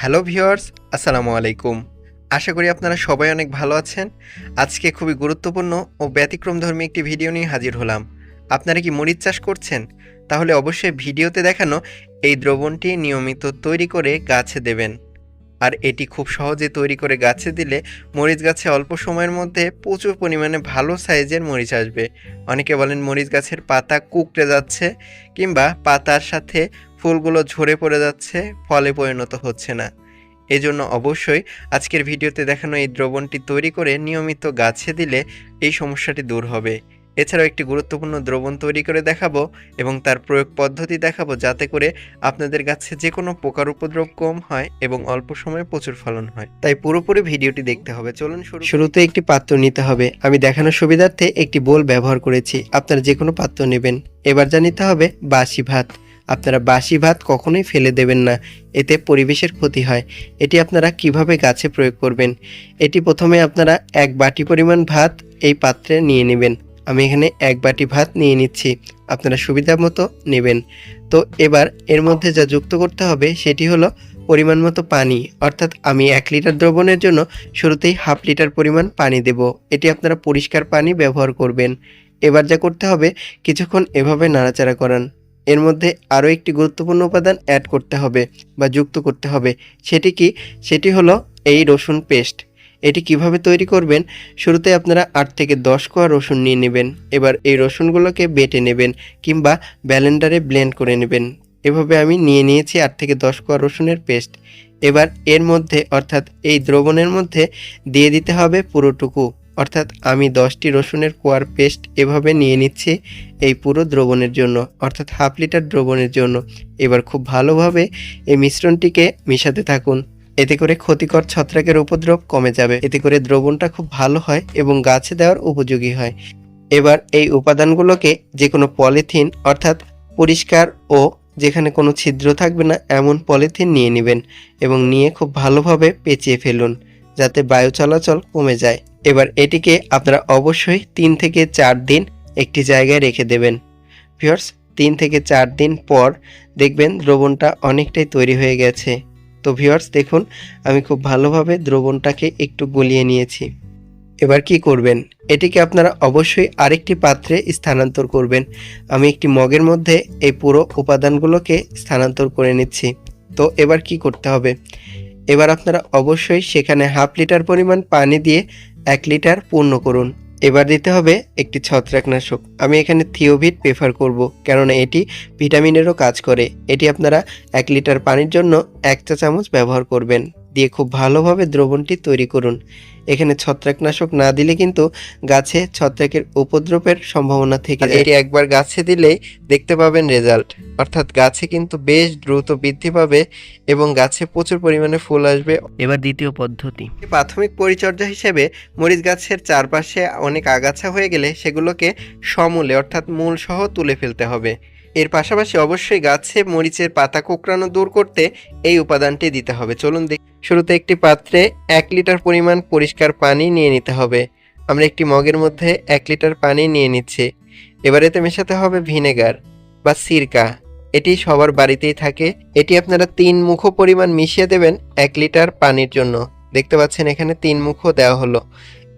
Hello viewers, আসসালামু আলাইকুম। আশা করি আপনারা সবাই অনেক ভালো আছেন। আজকে খুবই গুরুত্বপূর্ণ ও ব্যতিক্রমধর্মী একটি ভিডিও নিয়ে হাজির হলাম। আপনারা কি মরিচ চাষ করছেন? তাহলে অবশ্যই ভিডিওতে দেখানো এই দ্রবণটি নিয়মিত তৈরি করে গাছে দেবেন। আর এটি খুব সহজে তৈরি করে গাছে দিলে মরিচ গাছে অল্প সময়ের মধ্যে প্রচুর পরিমাণে ভালো সাইজের মরিচ আসবে। অনেকে বলেন মরিচ গাছের পাতা কুকড়ে যাচ্ছে কিংবা পাতার সাথে ফুলগুলো ঝরে পড়ে যাচ্ছে, ফলে পরিণত হচ্ছে না। এজন্য অবশ্যই আজকের ভিডিওতে দেখানো এই দ্রবণটি তৈরি করে নিয়মিত গাছে দিলে এই সমস্যাটি দূর হবে। এছাড়াও একটি গুরুত্বপূর্ণ দ্রবণ তৈরি করে দেখাবো এবং তার প্রয়োগ পদ্ধতি দেখাবো যাতে করে আপনাদের গাছে যে কোনো পোকার উপদ্রব কম হয় এবং অল্প সময়ে প্রচুর ফলন হয়। তাই পুরোপুরি ভিডিওটি দেখতে হবে। চলুন শুরু শুরুতে একটি পাত্র নিতে হবে। আমি দেখানোর সুবিধার্থে একটি বোল ব্যবহার করেছি। আপনারা যে কোনো পাত্র নেবেন। এবার যা নিতে হবে, বাসি ভাত। আপনারা বাসি ভাত কখনোই ফেলে দেবেন না, এতে পরিবেশের ক্ষতি হয়। এটি আপনারা কীভাবে গাছে প্রয়োগ করবেন? এটি প্রথমে আপনারা এক বাটি পরিমাণ ভাত এই পাত্রে নিয়ে নেবেন। আমি এখানে এক বাটি ভাত নিয়ে নিচ্ছি, আপনারা সুবিধা মতো নেবেন। তো এবার এর মধ্যে যা যুক্ত করতে হবে সেটি হলো পরিমাণ মতো পানি, অর্থাৎ আমি এক লিটার দ্রবণের জন্য শুরুতেই হাফ লিটার পরিমাণ পানি দেব। এটি আপনারা পরিষ্কার পানি ব্যবহার করবেন। এবার যা করতে হবে, কিছুক্ষণ এভাবে নাড়াচাড়া করান। এর মধ্যে আরও একটি গুরুত্বপূর্ণ উপাদান অ্যাড করতে হবে বা যুক্ত করতে হবে। সেটি কি? সেটি হলো এই রসুন পেস্ট এটি কীভাবে তৈরি করবেন? শুরুতে আপনারা আট থেকে দশ কোয়া রসুন নিয়ে নেবেন। এবার এই রসুনগুলোকে বেটে নেবেন কিংবা ব্যালেন্ডারে ব্লেন্ড করে নেবেন। এভাবে আমি নিয়ে নিয়েছি আট থেকে দশ কোয়া রসুনের পেস্ট এবার এর মধ্যে অর্থাৎ এই দ্রবণের মধ্যে দিয়ে দিতে হবে পুরোটুকু। অর্থাৎ আমি দশটি রসুনের কোয়ার পেস্ট এভাবে নিয়ে নিচ্ছি এই পুরো দ্রবণের জন্য, অর্থাৎ হাফ লিটার দ্রবণের জন্য। এবার খুব ভালোভাবে এই মিশ্রণটিকে মিশাতে থাকুন। এতে করে ক্ষতিকর ছত্রাকের উপদ্রব কমে যাবে। এতে করে দ্রবণটা খুব ভালো হয় এবং গাছে দেওয়ার উপযোগী হয়। এবার এই উপাদানগুলোকে যে কোনো পলিথিন, অর্থাৎ পরিষ্কার ও যেখানে কোনো ছিদ্র থাকবে না, এমন পলিথিন নিয়ে নেবেন এবং নিয়ে খুব ভালোভাবে পেঁচিয়ে ফেলুন। যাতে বায়ু চলাচল কমে যায়। এবার এটিকে আপনারা অবশ্যই তিন থেকে চার দিন একটি জায়গায় রেখে দেবেন। ভিউয়ার্স, তিন থেকে চার দিন পর দেখবেন দ্রবণটা অনেকটাই তৈরি হয়ে গেছে। তো ভিওর্স দেখুন, আমি খুব ভালোভাবে দ্রবণটাকে একটু গলিয়ে নিয়েছি। এবার কি করবেন? এটিকে আপনারা অবশ্যই আরেকটি পাত্রে স্থানান্তর করবেন। আমি একটি মগের মধ্যে এই পুরো উপাদানগুলোকে স্থানান্তর করে নিচ্ছি। তো এবার কি করতে হবে? এবার আপনারা অবশ্যই সেখানে হাফ লিটার পরিমাণ পানি দিয়ে এক লিটার পূর্ণ করুন। এবার দিতে হবে একটি ছত্রাকনাশক। আমি এখানে থিওভিট প্রেফার করব, কেননা এটি ভিটামিনেরও কাজ করে। এটি আপনারা এক লিটার পানির জন্য এক চা চামচ ব্যবহার করবেন। দিয়ে খুব ভালোভাবে দ্রবণটি তৈরি করুন। এখানে ছত্রাকনাশক না দিলে কিন্তু গাছে ছত্রাকের উপদ্রবের সম্ভাবনা থেকে এটি একবার গাছে দিলেই দেখতে পাবেন রেজাল্ট। অর্থাৎ গাছে কিন্তু বেশ দ্রুত বৃদ্ধি পাবে এবং গাছে প্রচুর পরিমাণে ফুল আসবে। এবার দ্বিতীয় পদ্ধতি। প্রাথমিক পরিচর্যা হিসেবে মরিচ গাছের চারপাশে অনেক আগাছা হয়ে গেলে সেগুলোকে সমূলে অর্থাৎ মূল সহ তুলে ফেলতে হবে। এর পাশাপাশি অবশ্যই গাছে মরিচের পাতা কোঁকড়ানো দূর করতে এই উপাদানটি দিতে হবে। চলুন দেখি। শুরুতে একটি পাত্রে এক লিটার পরিমাণ পরিষ্কার পানি নিয়ে নিতে হবে। আমরা একটি মগের মধ্যে এক লিটার পানি নিয়ে নিচ্ছি। এবার এতে মেশাতে হবে ভিনেগার বা সিরকা। এটি সবার বাড়িতেই থাকে। এটি আপনারা তিন মুখো পরিমাণ মিশিয়ে দেবেন এক লিটার পানির জন্য। দেখতে পাচ্ছেন এখানে তিন মুখো দেওয়া হলো।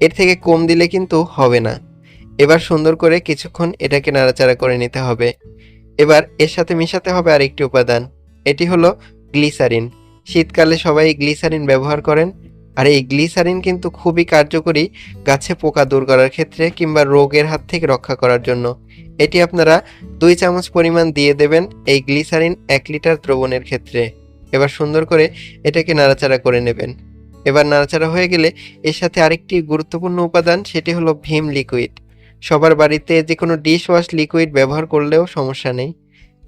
এর থেকে কম দিলে কিন্তু হবে না। এবার সুন্দর করে কিছুক্ষণ এটাকে নাড়াচাড়া করে নিতে হবে। এবার এর সাথে মিশাতে হবে আরেকটি উপাদান। এটি হলো গ্লিসারিন। শীতকালে সবাই গ্লিসারিন ব্যবহার করেন। আর এই গ্লিসারিন কিন্তু খুবই কার্যকরী গাছে পোকা দূর করার ক্ষেত্রে কিংবা রোগের হাত থেকে রক্ষা করার জন্য। এটি আপনারা দুই চামচ পরিমাণ দিয়ে দেবেন এই গ্লিসারিন এক লিটার দ্রবণের ক্ষেত্রে। এবার সুন্দর করে এটাকে নাড়াচাড়া করে নেবেন। এবার নাড়াচাড়া হয়ে গেলে এর সাথে আরেকটি গুরুত্বপূর্ণ উপাদান, সেটি হলো ভীম লিকুইড। সবার বাড়িতে যে কোনো ডিশ ওয়াশ লিকুইড ব্যবহার করলেও সমস্যা নেই।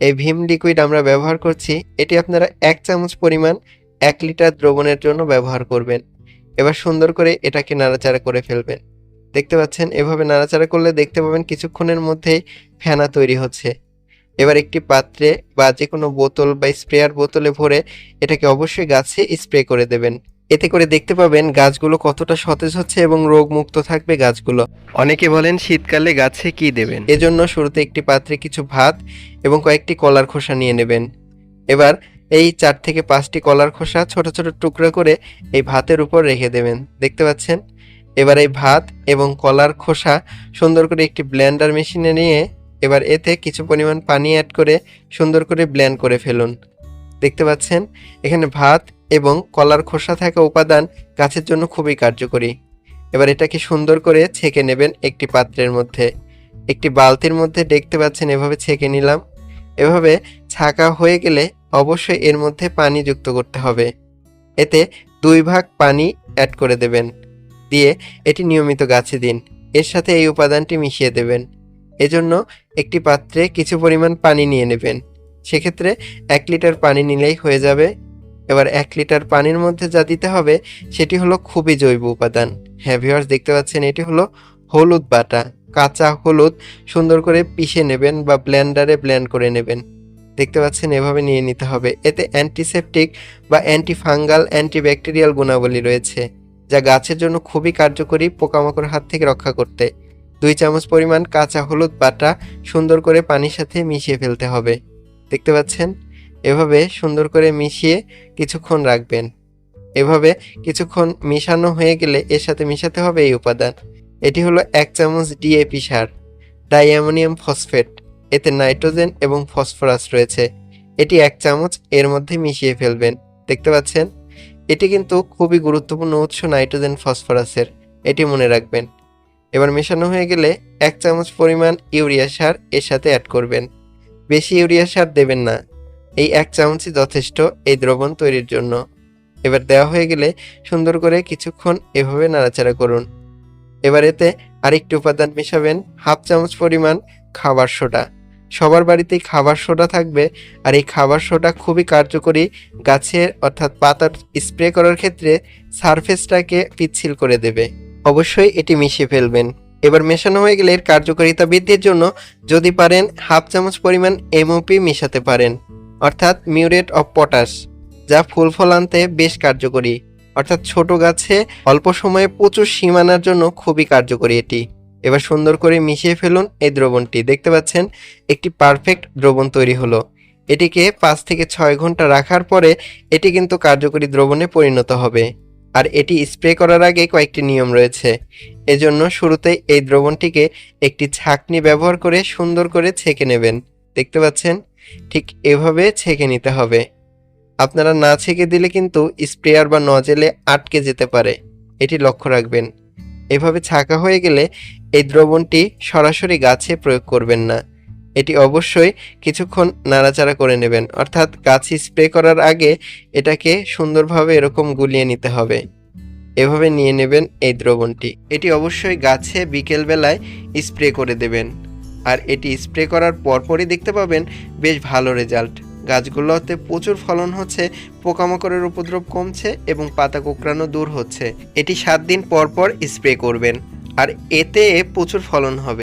এই ভীম লিকুইড আমরা ব্যবহার করছি, এটি আপনারা এক চামচ পরিমাণ এক লিটার দ্রবণের জন্য ব্যবহার করবেন। এবার সুন্দর করে এটাকে নাড়াচাড়া করে ফেলবেন। দেখতে পাচ্ছেন, এভাবে নাড়াচাড়া করলে দেখতে পাবেন কিছুক্ষণের মধ্যেই ফেনা তৈরি হচ্ছে। এবার একটি পাত্রে বা যে কোনো বোতল বা স্প্রেয়ার বোতলে ভরে এটাকে অবশ্যই গাছে স্প্রে করে দেবেন। এতে করে দেখতে পাবেন গাছগুলো কতটা সতেজ হচ্ছে এবং রোগমুক্ত থাকবে গাছগুলো। অনেকে বলেন শীতকালে গাছে কি দেবেন? এজন্য শুরুতে একটি পাত্রে কিছু ভাত এবং কয়েকটি কলার খোসা নিয়ে নেবেন। এবার এই চার থেকে পাঁচটি কলার খোসা ছোট ছোট টুকরো করে এই ভাতের উপর রেখে দেবেন। দেখতে পাচ্ছেন? এবার এই ভাত এবং কলার খোসা সুন্দর করে একটি ব্লেন্ডার মেশিনে নিয়ে এবার এতে কিছু পরিমাণ পানি অ্যাড করে সুন্দর করে ব্লেন্ড করে ফেলুন। দেখতে পাচ্ছেন, এখানে ভাত এবং কলার খোসা থাকা উপাদান গাছের জন্য খুবই কার্যকরী। এবার এটাকে সুন্দর করে ছেঁকে নেবেন একটি পাত্রের মধ্যে। একটি বালতির মধ্যে দেখতে পাচ্ছেন, এভাবে ছেঁকে নিলাম। এভাবে ছাকা হয়ে গেলে অবশ্যই এর মধ্যে পানি যুক্ত করতে হবে। এতে দুই ভাগ পানি অ্যাড করে দেবেন। দিয়ে এটি নিয়মিত গাছে দিন। এর সাথে এই উপাদানটি মিশিয়ে দেবেন। এজন্য একটি পাত্রে কিছু পরিমাণ পানি নিয়ে নেবেন। সেক্ষেত্রে এক লিটার পানি নিলেই হয়ে যাবে। এবার এক লিটার পানির মধ্যে যা দিতে হবে, সেটি হলো খুবই জৈব উপাদান। হ্যাঁ ভিউয়ার্স দেখতে পাচ্ছেন, এটি হলো হলুদ বাটা। কাঁচা হলুদ সুন্দর করে পিষে নেবেন বা ব্লেন্ডারে ব্লেন্ড করে নেবেন। দেখতে পাচ্ছেন, এভাবে নিয়ে নিতে হবে। এতে অ্যান্টিসেপটিক বা অ্যান্টিফাঙ্গাল অ্যান্টিব্যাকটেরিয়াল গুণাবলী রয়েছে, যা গাছের জন্য খুবই কার্যকরী পোকামাকড় হাত থেকে রক্ষা করতে। দুই চামচ পরিমাণ কাঁচা হলুদ বাটা সুন্দর করে পানির সাথে মিশিয়ে ফেলতে হবে। দেখতে পাচ্ছেন? এভাবে সুন্দর করে মিশিয়ে কিছুক্ষণ রাখবেন। এভাবে কিছুক্ষণ মিশানো হয়ে গেলে এর সাথে মিশাতে হবে এই উপাদান। এটি হলো এক চামচ ডিএপি সার। Diammonium phosphate. এতে নাইট্রোজেন এবং ফসফরাস রয়েছে। এটি এক চামচ এর মধ্যে মিশিয়ে ফেলবেন। দেখতে পাচ্ছেন? এটি কিন্তু খুবই গুরুত্বপূর্ণ উৎস নাইট্রোজেন ফসফরাসের। এটি মনে রাখবেন। এবার মেশানো হয়ে গেলে এক চামচ পরিমাণ ইউরিয়া সার এর সাথে অ্যাড করবেন। বেশি ইউরিয়া সার দেবেন না। এই এক চামচই যথেষ্ট এই দ্রবণ তৈরির জন্য। এবার দেওয়া হয়ে গেলে সুন্দর করে কিছুক্ষণ এভাবে নাড়াচাড়া করুন। এবার এতে আরেকটি উপাদান মেশাবেন হাফ চামচ পরিমাণ খাবার সোডা। সবার বাড়িতেই খাবার সোডা থাকবে আর এই খাবার সোডা খুবই কার্যকরী গাছের অর্থাৎ পাতার স্প্রে করার ক্ষেত্রে সারফেসটাকে পিচ্ছিল করে দেবে। অবশ্যই এটি মিশিয়ে ফেলবেন। এবার মেশানো হয়ে গেলে এর কার্যকারিতা বৃদ্ধির জন্য যদি পারেন হাফ চামচ পরিমাণ এমওপি মেশাতে পারেন, অর্থাৎ মিউরেট অফ পটাশ, যা ফুল ফল আনতে বেশ কার্যকরী। অর্থাৎ ছোট গাছে অল্প সময়ে প্রচুর সীমানার জন্য খুবই কার্যকরী এটি। এবার সুন্দর করে মিশিয়ে ফেলুন এই দ্রবণটি। দেখতে পাচ্ছেন, একটি পারফেক্ট দ্রবণ তৈরি হলো। এটিকে পাঁচ থেকে ছয় ঘণ্টা রাখার পরে এটি কিন্তু কার্যকরী দ্রবণে পরিণত হবে। আর এটি স্প্রে করার আগে কয়েকটি নিয়ম রয়েছে। এজন্য শুরুতে এই দ্রবণটিকে একটি ছাঁকনি ব্যবহার করে সুন্দর করে ছেঁকে নেবেন। দেখতে পাচ্ছেন? ঠিক এভাবে ছেঁকে নিতে হবে। আপনারা না ছেঁকে দিলে কিন্তু স্প্রেয়ার বা নজেলে আটকে যেতে পারে। এটি লক্ষ্য রাখবেন। এভাবে ছাঁকা হয়ে গেলে এই দ্রবণটি সরাসরি গাছে প্রয়োগ করবেন না। এটি অবশ্যই কিছুক্ষণ নাড়াচাড়া করে নেবেন। অর্থাৎ গাছে স্প্রে করার আগে এটাকে সুন্দরভাবে এরকম গুলিয়ে নিতে হবে। এভাবে নিয়ে নেবেন এই দ্রবণটি। এটি অবশ্যই গাছে বিকেল বেলায় স্প্রে করে দেবেন। আর এটি স্প্রে করার পরপরই দেখতে পাবেন বেশ ভালো রেজাল্ট। গাছগুলোতে প্রচুর ফলন হচ্ছে, পোকামাকড়ের উপদ্রব কমছে এবং পাতা কোঁকড়ানো দূর হচ্ছে। এটি সাত দিন পর পর স্প্রে করবেন। আর এতে প্রচুর ফলন হবে।